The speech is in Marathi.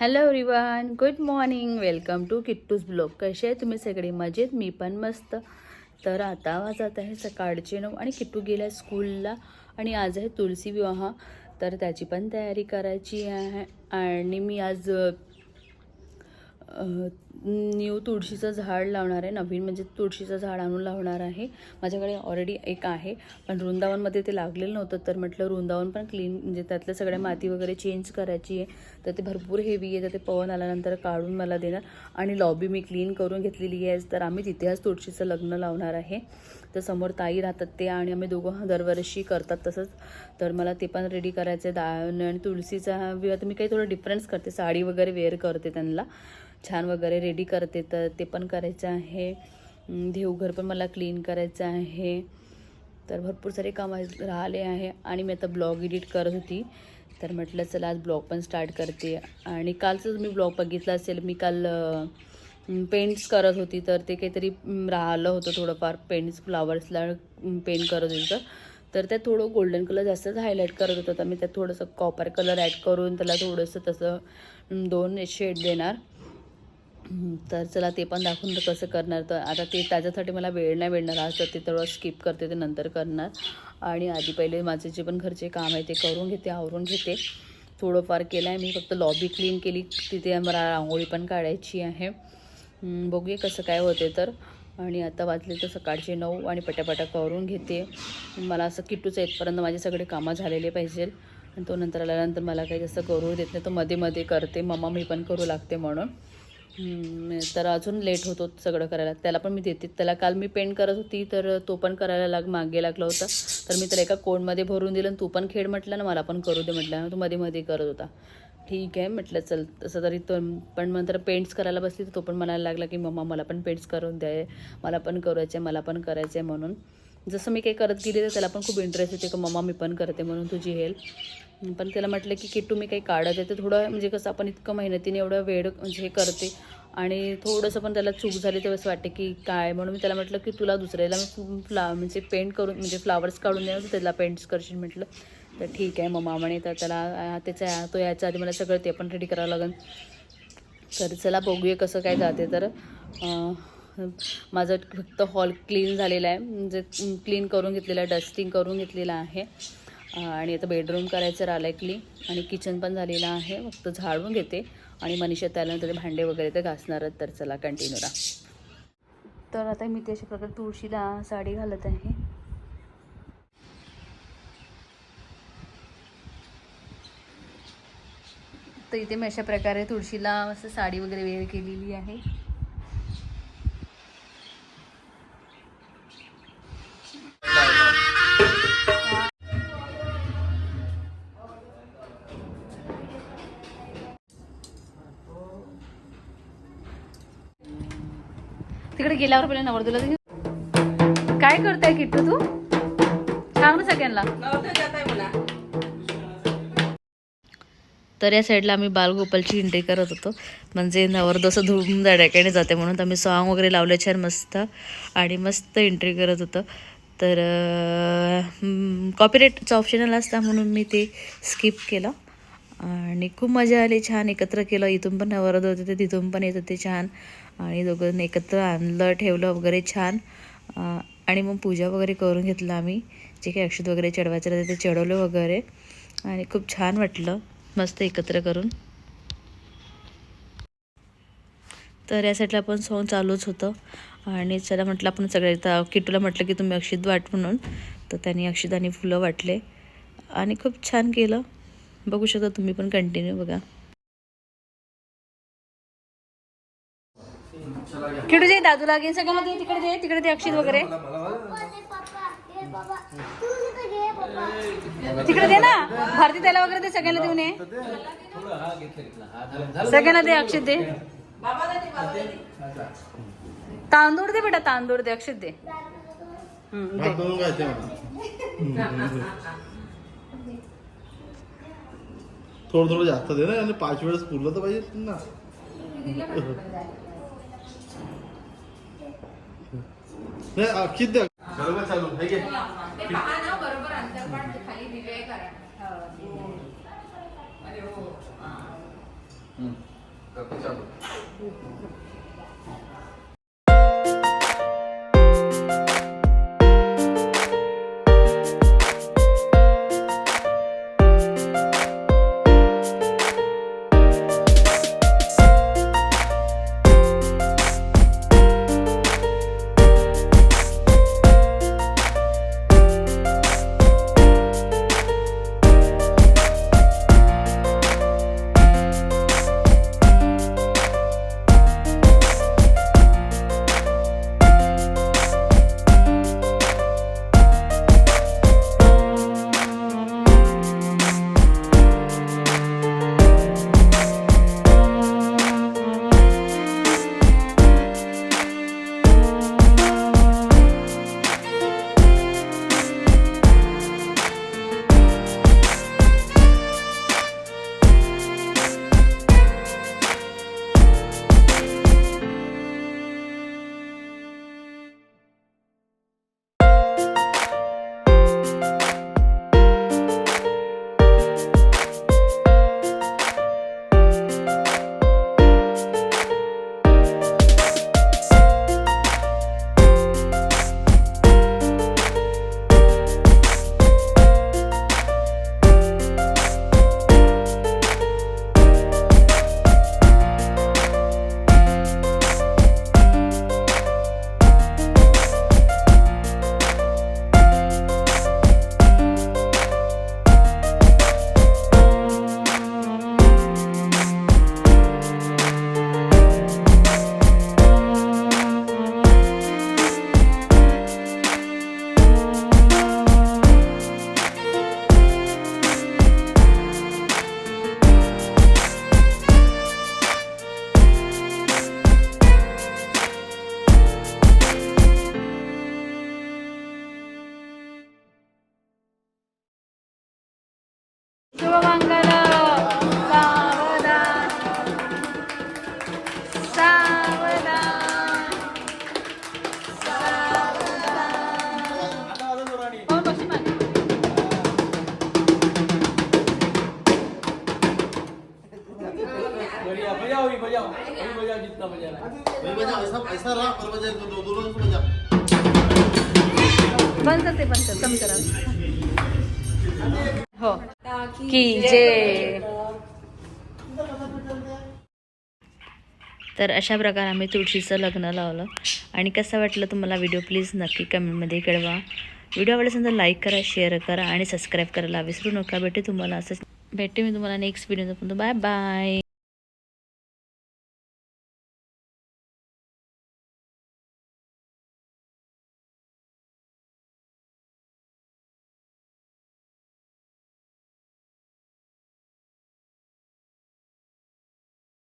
Hello everyone good morning welcome to Kittu's blog कसे आहे तुम्ही सगळे? मजेत? मी पण मस्त. तर आता वाजत आहे सकाळचे नऊ आणि किट्टू गेला स्कूलला आणि आज आहे तुलसी विवाह. तर त्याची पण तयारी करायची आहे आणि मी आज न्यू तुळशीचं झाड लावणार आहे. नवीन म्हणजे तुळशीचं झाड आणून लावणार आहे. माझ्याकडे ऑलरेडी एक आहे. पण वृंदावनमध्ये ते लागलेलं नव्हतं. तर म्हटलं वृंदावन पण क्लीन म्हणजे त्यातल्या सगळ्या माती वगैरे चेंज करायची आहे. तर ते भरपूर हेवी आहे. तर ते पवन आल्यानंतर काढून मला देणार. आणि लॉबी मी क्लीन करून घेतलेली आहे. तर आम्ही तिथे आज तुळशीचं लग्न लावणार आहे. तर समोर ताई राहतात ते आणि आम्ही दोघं दरवर्षी करतात तसंच. तर मला ते पण रेडी करायचं आहे. दा आणि तुळशीचा विवाह तर मी काही थोडं डिफरन्स करते. साडी वगैरे वेअर करते त्यांना. छान वगैरे रेडी करते तर ते पण करायचं आहे. देवघर पण मला क्लीन करायचं आहे. तर भरपूर सारे कामं राहिले आहे आणि मी आता ब्लॉग एडिट करत होती. तर म्हटलं चला आज ब्लॉग पण स्टार्ट करते. आणि कालचं मी ब्लॉग बघितला असेल मी काल पेंट्स करत होती तर ते काहीतरी राहिलं होतं थोडंफार. पेंट्स फ्लावर्सला पेंट करत होती तर. त्यात थोडं गोल्डन कलर जास्तच हायलाईट करत होतं. तर मी त्यात थोडंसं कॉपर कलर ॲड करून त्याला थोडंसं तसं दोन शेड देणार. तर चला ते पण दाखवून तर कसं करणार. तर आता ते त्याच्यासाठी मला वेळ नाही मिळणार आज तर ते थोडं स्किप करते ते नंतर करणार. आणि आधी पहिले माझे जे पण घरचे काम आहे ते करून घेते आवरून घेते. थोडंफार केलं आहे मी फक्त लॉबी क्लीन केली तिथे मला रांगोळी पण काढायची आहे. बघूया कसं काय होते तर. आणि आता वाजले तर सकाळचे नऊ आणि पटापटा करून घेते. मला असं किट्टूचं येतपर्यंत माझे सगळे कामं झालेले पाहिजे. आणि तो नंतर आल्यानंतर मला काही जास्त करू देत नाही तो मध्ये मध्ये करते. मम्मा मी पण करू लागते म्हणून. तर अजून लेट होतो सगळं करायला. त्याला पण मी देते. त्याला काल मी पेंट करत होती तर तो पण करायला लाग मागे लागला होता. तर मी त्याला एका कोणमध्ये भरून दिलं आणि तू पण खेळ म्हटलं ना मला पण करू दे म्हटलं. तू मध्ये मध्ये करत होता. ठीक आहे म्हटलं चल. तसं तरी तो पण नंतर पेंट्स करायला बसली तर तो पण म्हणायला लागला की मम्मा मला पण पेंट्स करून द्या. मला पण करायचं आहे मला पण करायचं आहे म्हणून. जसं मी काही करत गेली तर त्याला पण खूप इंटरेस्ट येते का मम्मा मी पण करते म्हणून तुझी हेल्प पण त्याला म्हटलं की किट्टू मी काही काढत आहे. थोडं म्हणजे कसं आपण इतकं मेहनतीने एवढं वेळ म्हणजे हे करते. आणि थोडंसं पण त्याला चूक झाली तेव्हा असं वाटते की काय? म्हणून मी त्याला म्हटलं की तुला दुसऱ्याला मी फ्ला म्हणजे पेंट करून म्हणजे फ्लावर्स काढून द्या त्याला पेंट्स करशील म्हटलं. तर ठीक आहे मग म्हणे तर त्याला त्याचा त्याच्या तो याच्या आधी मला सगळं ते पण रेडी करावं लागेल. तर चला बघूया कसं काय जाते तर. माझं फक्त हॉल क्लीन झालेला आहे. म्हणजे क्लीन करून घेतलेलं आहे डस्टिंग करून घेतलेलं आहे. आणि आता बेडरूम करायचं राहिलं आहे क्लीन आणि किचन पण झालेलं आहे. फक्त झाडून घेते. आणि मनीषा त्यानंतर ते भांडे वगैरे तर घासणारच तर चला कंटिन्यू राहा तर आता मी ते अशा प्रकारे तुळशीला साडी घालत आहे. तर इथे मी अशा प्रकारे तुळशीला असं साडी वगैरे वेळ केलेली आहे. गेल्यावर पहिले नवरदेला ते- काय करताय किट्टू तू? सांग ना सगळ्यांना. तर या साईडला आम्ही बालगोपालची एंट्री करत होतो. म्हणजे नवरदोसं धूम जाड्याकडे जाते म्हणून तर आम्ही सॉंग वगैरे लावले छान मस्त. आणि मस्त एंट्री करत होतो. तर कॉपीराईटचं ऑप्शनल असता म्हणून मी ते स्किप केलं. आणि खूप मजा आली छान एकत्र केलं. इथून पण नवरद होते ते तिथून पण येत होते छान. आणि दोघं एकत्र आणलं ठेवलं वगैरे छान. आणि मग पूजा वगैरे करून घेतलं आम्ही. जे काही अक्षत वगैरे चढवायचं राहते ते चढवलं वगैरे. आणि खूप छान वाटलं मस्त एकत्र करून. तर या साईडला पण सॉंग चालूच होतं. आणि चला म्हटलं आपण सगळे किटूला म्हटलं की तुम्ही अक्षित वाट म्हणून. तर त्यांनी अक्षिताने फुलं वाटले. आणि खूप छान केलं. बघू शकता तुम्ही पण कंटिन्यू बघा. किटू जे दादू लागेल सगळ्यांना दे तिकडे दे तिकडे दे अक्षित वगैरे. तिकडे दे ना. भारती त्याला वगैरे दे सगळ्यांना देऊन ये. सगळ्यांना दे अक्षित दे. तांदूळ दे बेटा तांदूळ दे अक्षित दे. दे. थोडं थोडं जास्त दे ना पाच वेळेस पुरलं तर पाहिजे ना. नाही अक्षित द्या बरोबर चालू आहे की? हम्म. करते चालू. बढ़िया बजाओ भी बजाओ अभी बजाओ जितना बजाना है नहीं बजा ऐसा ऐसा रहा पर बजा दो दो दोनों से बजा। बंद करते बंद कर कमी करा। हो। की जे तर अशा प्रकारे आम्ही तुळशीचं लग्न लावलं. आणि कसं वाटलं तुम्हाला व्हिडिओ प्लीज नक्की कमेंटमध्ये कळवा. व्हिडिओ आवडला असेल तर लाईक करा शेअर करा आणि सबस्क्राईब करायला विसरू नका. भेटे तुम्हाला असंच. भेटते मी तुम्हाला नेक्स्ट व्हिडिओ बाय बाय